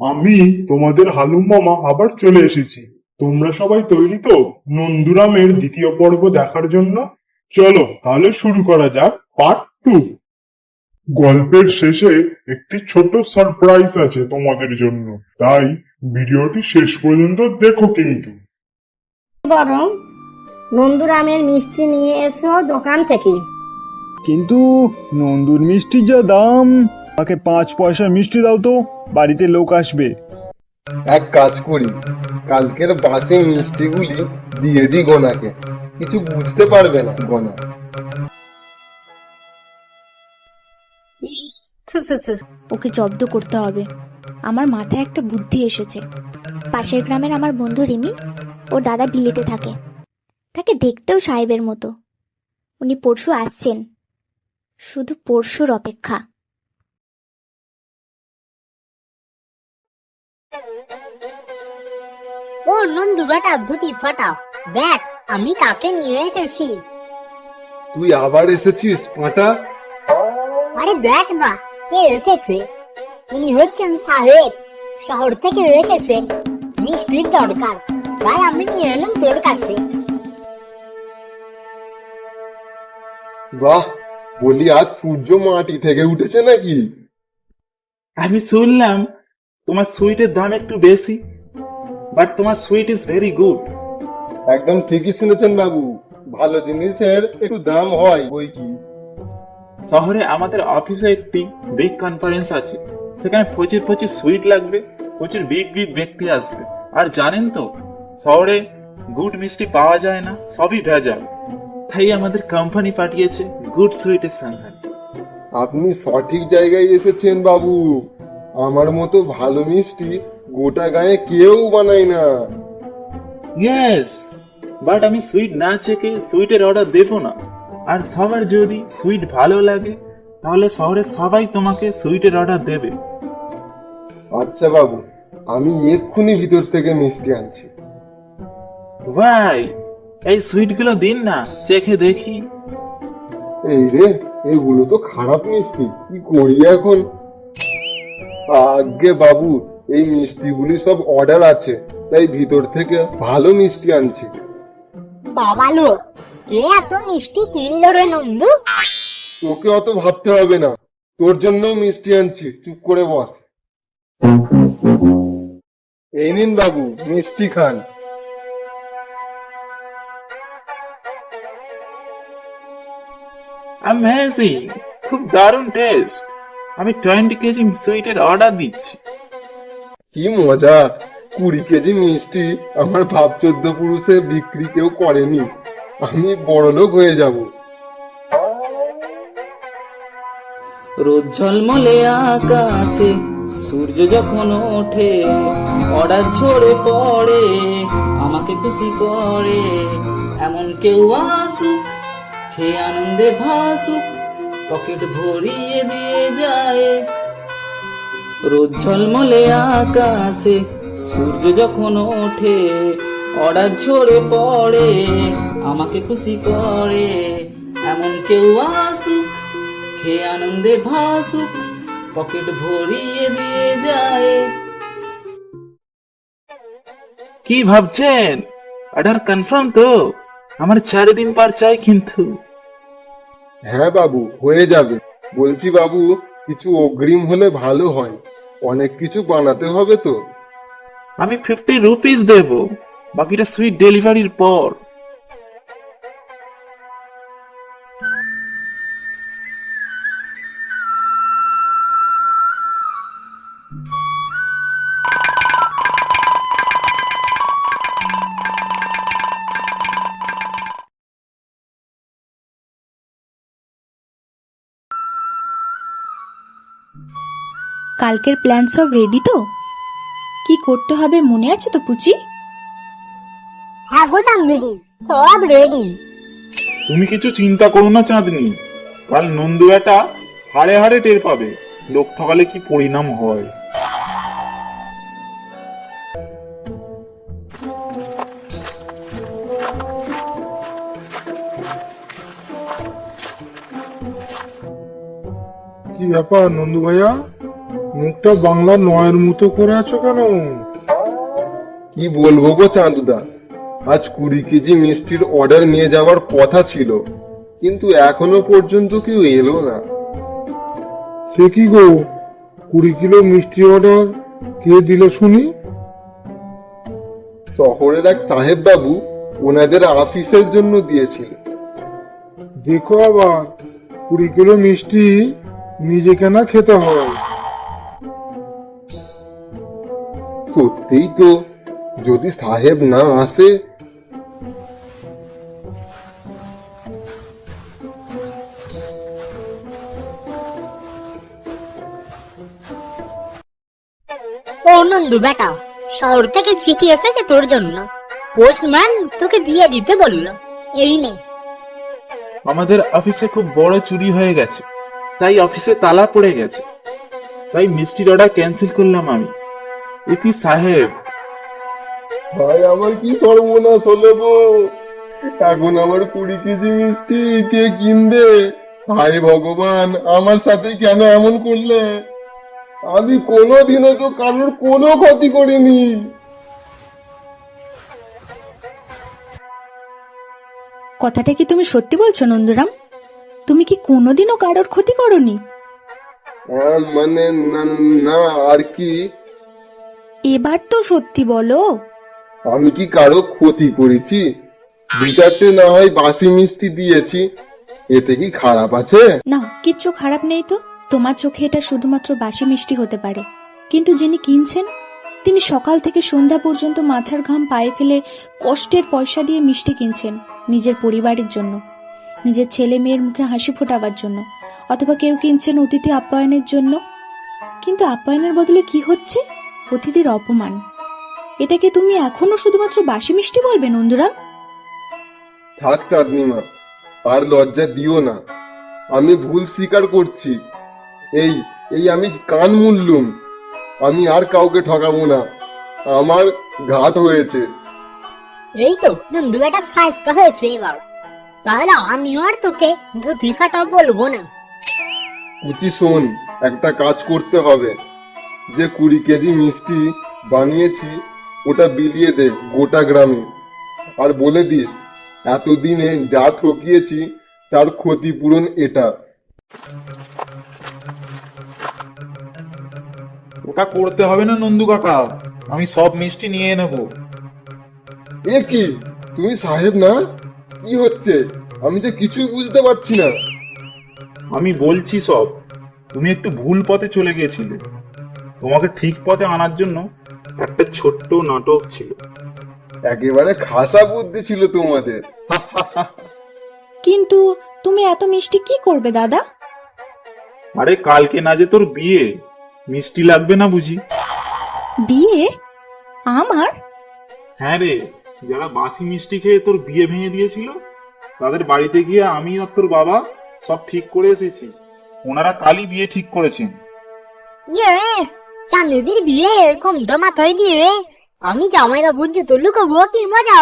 আমি তোমাদের হালুম মামা আবার চলে এসেছি। তোমরা সবাই তৈরি তো নন্দুরামের দ্বিতীয় পর্ব দেখার জন্য। চলো তাহলে শুরু করা যাক পার্ট টু গল্পের শেষে একটি ছোট সারপ্রাইজ আছে তোমাদের জন্য। তাই ভিডিওটি শেষ পর্যন্ত দেখো কিন্তু। বরং নন্দুরামের মিষ্টি নিয়ে এসো দোকান থেকে। কিন্তু নন্দুর মিষ্টির যা দাম তাকে পাঁচ পয়সার মিষ্টি দাও তো বাড়িতে লোক আসবে। এক কাজ করি কালকের বাসে মিষ্টিগুলি দিয়ে দি গোনাকে। কিছু বুঝতে পারবে না গোনা। ওকে জব্দ করতে হবে। আমার মাথায় একটা বুদ্ধি এসেছে। পাশের গ্রামের আমার বন্ধু রিমি ওর দাদা বিলেতে থাকে। তাকে দেখতেও সাহেবের মতো। উনি পরশু আসছেন। শুধু পরশুর অপেক্ষা। ও নন্দুরাটা ধুতি ফাটাও। দেখ আমি কাকে নিয়ে এসেছি। তুই আবার এসেছিস পাঁটা? আরে দেখ না কে এসেছে? ইনি হচ্ছেন সাহেব। শহর থেকে এসেছে। মিষ্টির দরকার। তাই আমি নিয়ে এলাম তোর কাছে। বাহ বলি আজ সূর্য মাটি থেকে উঠেছে নাকি? আমি শুনলাম তোমার সুইটের দাম একটু বেশি বাট তোমার সুইট ইজ ভেরি গুড একদম ঠিকই শুনেছেন বাবু। ভালো জিনিসের একটু দাম হয় বই কি? শহরে আমাদের অফিসে একটি বিগ কনফারেন্স আছে সেখানে প্রচুর প্রচুর সুইট লাগবে প্রচুর বিগ বিগ ব্যক্তি আসবে। আর জানেন তো শহরে গুড মিষ্টি পাওয়া যায় না সবই ভেজাল। তাই আমাদের কোম্পানি পাঠিয়েছে গুড সুইটের সন্ধান। আপনি সঠিক জায়গায় এসেছেন বাবু। আমার মতো ভালো মিষ্টি গোটা গায়ে কেউ বানায় না। ইয়েস বাট আমি সুইট না চেকে সুইটের অর্ডার দেবো না। আর সবার যদি সুইট ভালো লাগে তাহলে শহরের সবাই তোমাকে সুইটের অর্ডার দেবে। আচ্ছা বাবু আমি এক্ষুনি ভিতর থেকে মিষ্টি আনছি। ভাই এই সুইটগুলো দিন না চেখে দেখি। এই রে এগুলো তো খারাপ মিষ্টি কি করি এখন? আগে বাবু এই মিষ্টিগুলি সব অর্ডার আছে তাই ভিতর থেকে ভালো মিষ্টি আনছি। বাবালো কে এত মিষ্টি কিনলো রে নন্দু? তোকে অত ভাবতে হবে না তোর জন্য মিষ্টি আনছি চুপ করে বস। এই নিন বাবু মিষ্টি খান। অ্যামেজিং খুব দারুণ টেস্ট আমি টোয়েন্টি কেজি সুইটের অর্ডার দিচ্ছি। কি মজা কুড়ি কেজি মিষ্টি আমার ভাব চোদ্দ পুরুষে বিক্রি কেউ করেনি। আমি বড়লোক হয়ে যাব। রোদ ঝলমলে আকাশে সূর্য যখন ওঠে অর্ডার ঝরে পড়ে আমাকে খুশি করে এমন কেউ আসুক খেয়ে আনন্দে ভাসুক পকেট ভরিয়ে দিয়ে যায়। রোদ ঝলমলে আকাশে, সূর্য যখন ওঠে অর্ডার ঝরে পড়ে, আমাকে খুশি করে। এমন কেউ আসুক খেয়ে আনন্দে ভাসুক, পকেট ভরিয়ে দিয়ে যায়। কি ভাবছেন? অর্ডার কনফার্ম তো? আমার চার দিন পর চাই কিন্তু। হ্যাঁ বাবু, হয়ে যাবে। বলছি বাবু, কিছু অগ্রিম হলে ভালো হয়। অনেক কিছু বানাতে হবে তো। আমি ফিফটি রুপিস দেব। বাকিটা সুইট ডেলিভারির পর। কালকের প্ল্যান সব রেডি তো? কি করতে হবে মনে আছে তো পুচি? হ্যাঁ গো সব রেডি তুমি কিছু চিন্তা করো না চাঁদনি। কাল নন্দুয়াটা হাড়ে হাড়ে টের পাবে। লোক ঠকালে কি পরিণাম হয়? কি ব্যাপার নন্দু ভাইয়া? মুখটা বাংলা নয়ের মতো করে আছো কেন? কি বলব গো চাঁদুদা? আজ কুড়ি কেজি মিষ্টির অর্ডার নিয়ে যাওয়ার কথা ছিল কিন্তু এখনও পর্যন্ত কেউ এলো না। সে কি গো? কুড়ি কিলো মিষ্টি অর্ডার কে দিল শুনি? শহরের এক সাহেব বাবু ওনাদের অফিসের জন্য দিয়েছিল। দেখো আবার কুড়ি কিলো মিষ্টি নিজে কেনা খেতে হয়। সত্যিই তো যদি সাহেব না আসে? ও নন্দু বেটা শহর থেকে চিঠি এসেছে তোর জন্য। পোস্টম্যান তোকে দিয়ে দিতে বলল। এই নে। আমাদের অফিসে খুব বড় চুরি হয়ে গেছে। তাই অফিসে তালা পড়ে গেছে। তাই মিষ্টির অর্ডার ক্যান্সেল করলাম আমি। এ কি সাহেব? ভাই আমার কি সর্বনাশ হলো গো? এখন আমার কুড়ি কেজি মিষ্টি কে কিনবে? হায় ভগবান আমার সাথে কেন এমন করলে? আমি কোনোদিনও তো কারোর কোনো ক্ষতি করিনি। কথাটা কি তুমি সত্যি বলছো নন্দুরাম? তুমি কি কোনোদিনও কারোর ক্ষতি করনি? মানে না না আর কি? এবার তো সত্যি বলো। আমি কি কারও ক্ষতি করেছি? দু চারটে না হয় বাসি মিষ্টি দিয়েছি। এতে কি খারাপ আছে? না কিচ্ছু খারাপ নেই তো। তোমার চোখে এটা শুধুমাত্র বাসি মিষ্টি হতে পারে। কিন্তু যিনি কিনছেন তিনি সকাল থেকে সন্ধ্যা পর্যন্ত মাথার ঘাম পায়ে ফেলে কষ্টের পয়সা দিয়ে মিষ্টি কিনছেন নিজের পরিবারের জন্য নিজের ছেলে মেয়ের মুখে হাসি ফোটাবার জন্য অথবা কেউ কিনছেন অতিথি আপ্যায়নের জন্য। কিন্তু আপ্যায়নের বদলে কি হচ্ছে? অতিথির অপমান। এটাকে তুমি এখনও শুধুমাত্র বাসি মিষ্টি বলবে নন্দুরাম থাক চাঁদনিমা আর লজ্জা দিও না। আমি ভুল স্বীকার করছি। এই এই আমি কান মুললুম। আমি আর কাউকে ঠকাবো না। আমার ঘাট হয়েছে। এই তো নন্দু বেটা সাইজটা হয়েছে এবার। তাহলে আমি আর তোকে ফাটা বলব না। কুচি শোন একটা কাজ করতে হবে। যে কুড়ি কেজি মিষ্টি বানিয়েছি ওটা বিলিয়ে দে গোটা গ্রামে। আর বলে দিস এতদিনে যা ঠকিয়েছি তার ক্ষতিপূরণ এটা। ওটা করতে হবে না নন্দু কাকা আমি সব মিষ্টি নিয়ে নেব। এ কি তুমি সাহেব না? কি হচ্ছে? আমি যে কিছুই বুঝতে পারছি না। আমি বলছি সব তুমি একটু ভুল পথে চলে গিয়েছিলে তোমাকে ঠিক পথে আনার জন্য একটা ছোট্ট নাটক ছিল। একেবারে খাসা বুদ্ধি ছিল তোমাদের। কিন্তু তুমি এত মিষ্টি কি করবে দাদা? আরে কালকে না যে তোর বিয়ে। মিষ্টি লাগবে না বুঝি? বিয়ে? আমার? হ্যাঁ রে যারা বাসি মিষ্টি খেয়ে তোর বিয়ে ভেঙে দিয়েছিল তাদের বাড়িতে গিয়ে আমি আর তোর বাবা সব ঠিক করে এসেছি। ওনারা কালই বিয়ে ঠিক করেছেন। ইয়ে চাঁদুদের বিয়ে এরকম ডমা থই দিয়ে আমি জামাইরা বুঝছি তো লুকো কি মজা